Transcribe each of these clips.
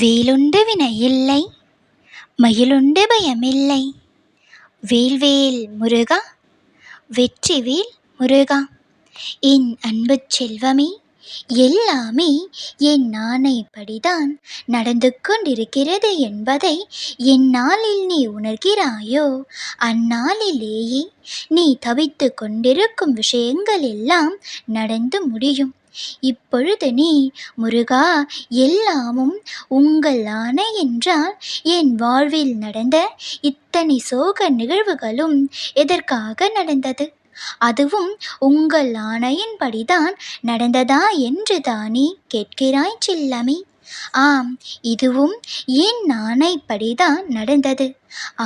வேலுண்டு வினையில்லை மயிலுண்டு பயமில்லை. வேல்வேல் முருகா வெற்றிவேல் முருகா. என் அன்பு செல்வமே எல்லாமே என் ஆணைப்படிதான் நடந்து கொண்டிருக்கிறது என்பதை எந்நாளில் நீ உணர்கிறாயோ அந்நாளிலேயே நீ தவித்து கொண்டிருக்கும் விஷயங்கள் எல்லாம் நடந்து முடியும். இப்பொழுது நீ முருகா எல்லாமும் உங்கள் ஆணை என்றால் என் வாழ்வில் நடந்த இத்தனை சோக நிகழ்வுகளும் எதற்காக நடந்தது? அதுவும் உங்கள் ஆணையின்படிதான் நடந்ததா என்று தானே கேட்கிறாய் சில்லமி. ஆம் இதுவும் என் ஆணைப்படிதான் நடந்தது.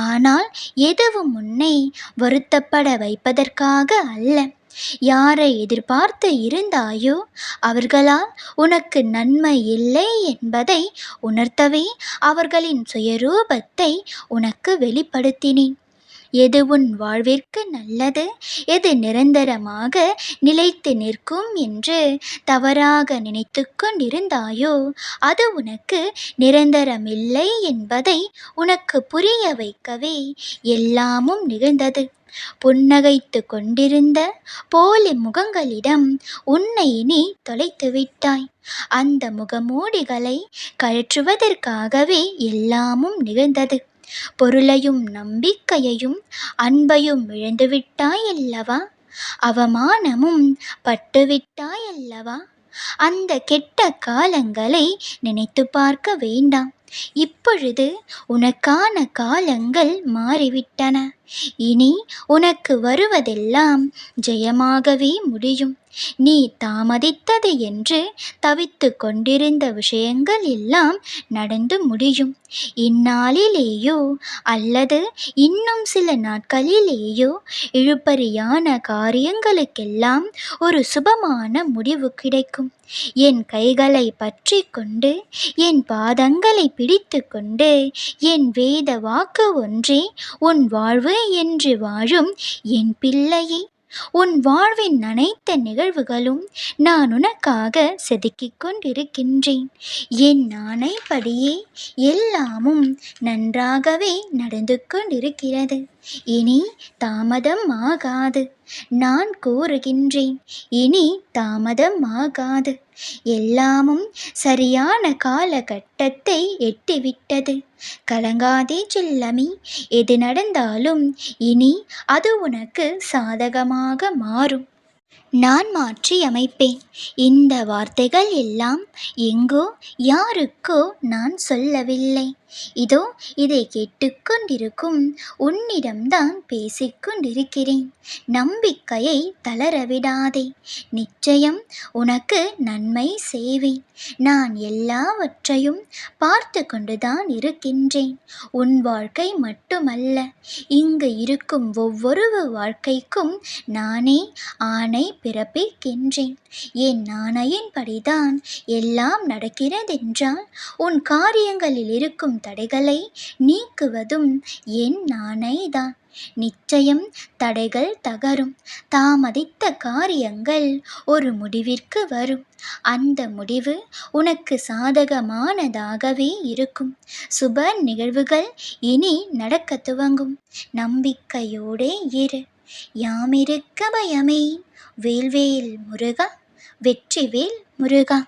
ஆனால் எதுவும் உன்னை வருத்தப்பட வைப்பதற்காக அல்ல. யாரை எதிர்பார்த்து இருந்தாயோ அவர்களால் உனக்கு நன்மை இல்லை என்பதை உணர்த்தவே அவர்களின் சுயரூபத்தை உனக்கு வெளிப்படுத்தினேன். எது உன் வாழ்விற்கு நல்லது? எது நிரந்தரமாக நிலைத்து நிற்கும் என்று தவறாக நினைத்து கொண்டிருந்தாயோ அது உனக்கு நிரந்தரமில்லை என்பதை உனக்கு புரிய வைக்கவே எல்லாமும் நிகழ்ந்தது. புன்னகைத்து கொண்டிருந்த போலி முகங்களிடம் உன்னை நீ தொலைத்து விட்டாய். அந்த முகமூடிகளை கழற்றுவதற்காகவே எல்லாமும் நிகழ்ந்தது. பொருளையும் நம்பிக்கையையும் அன்பையும் இழந்துவிட்டாய் அல்லவா அவமானமும் பட்டுவிட்டாய் அல்லவா அந்த கெட்ட காலங்களை நினைத்து பார்க்க வேண்டாம். இப்பொழுது உனக்கான காலங்கள் மாறிவிட்டன. இனி உனக்கு வருவதெல்லாம் ஜெயமாகவே முடியும். நீ தாமதித்தது என்று தவித்து கொண்டிருந்த விஷயங்கள் எல்லாம் நடந்து முடியும். இந்நாளிலேயோ அல்லது இன்னும் சில நாட்களிலேயோ இழுபறியான காரியங்களுக்கெல்லாம் ஒரு சுபமான முடிவு கிடைக்கும். என் கைகளை பற்றி கொண்டு என் பாதங்களை பிடித்து கொண்டு என் வேத வாக்கு ஒன்றே உன் வாழ்வு என்று வாழும் என் பிள்ளையே உன் வாழ்வின் அனைத்து நிகழ்வுகளும் நான் உனக்காக செதுக்கிக் கொண்டிருக்கின்றேன். என் ஆணைப்படியே எல்லாமும் நன்றாகவே நடந்து கொண்டிருக்கிறது. இனி தாமதம் ஆகாது. நான் கூறுகின்றேன் இனி தாமதம் ஆகாது. எல்லாமும் சரியான காலகட்டத்தை எட்டிவிட்டது. கலங்காதே செல்லமி எது நடந்தாலும் இனி அது உனக்கு சாதகமாக மாறும். நான் மாற்றி அமைப்பேன் இந்த வார்த்தைகள் எல்லாம் எங்கோ யாருக்கோ நான் சொல்லவில்லை. இதோ இதை கேட்டுக்கொண்டிருக்கும் உன்னிடம்தான் பேசிக்கொண்டிருக்கிறேன். நம்பிக்கையை தளரவிடாதே. நிச்சயம் உனக்கு நன்மை செய்வேன் நான் எல்லாவற்றையும் பார்த்து கொண்டுதான் இருக்கின்றேன். உன் வாழ்க்கை மட்டுமல்ல இங்கு இருக்கும் ஒவ்வொரு வாழ்க்கைக்கும் நானே ஆணை பிறப்பிக்கின்றேன். என் ஆணையின்படிதான் எல்லாம் நடக்கிறதென்றால் உன் காரியங்களில் இருக்கும் தடைகளை நீக்குவதும் என் ஆணைதான் நிச்சயம் தடைகள் தகரும். தாமதித்த காரியங்கள் ஒரு முடிவிற்கு வரும். அந்த முடிவு உனக்கு சாதகமானதாகவே இருக்கும். சுப நிகழ்வுகள் இனி நடக்க துவங்கும். நம்பிக்கையோடே இரு. யாமிருக்க பயமே. வேல்வேல் முருகா வெற்றிவேல் முருகா.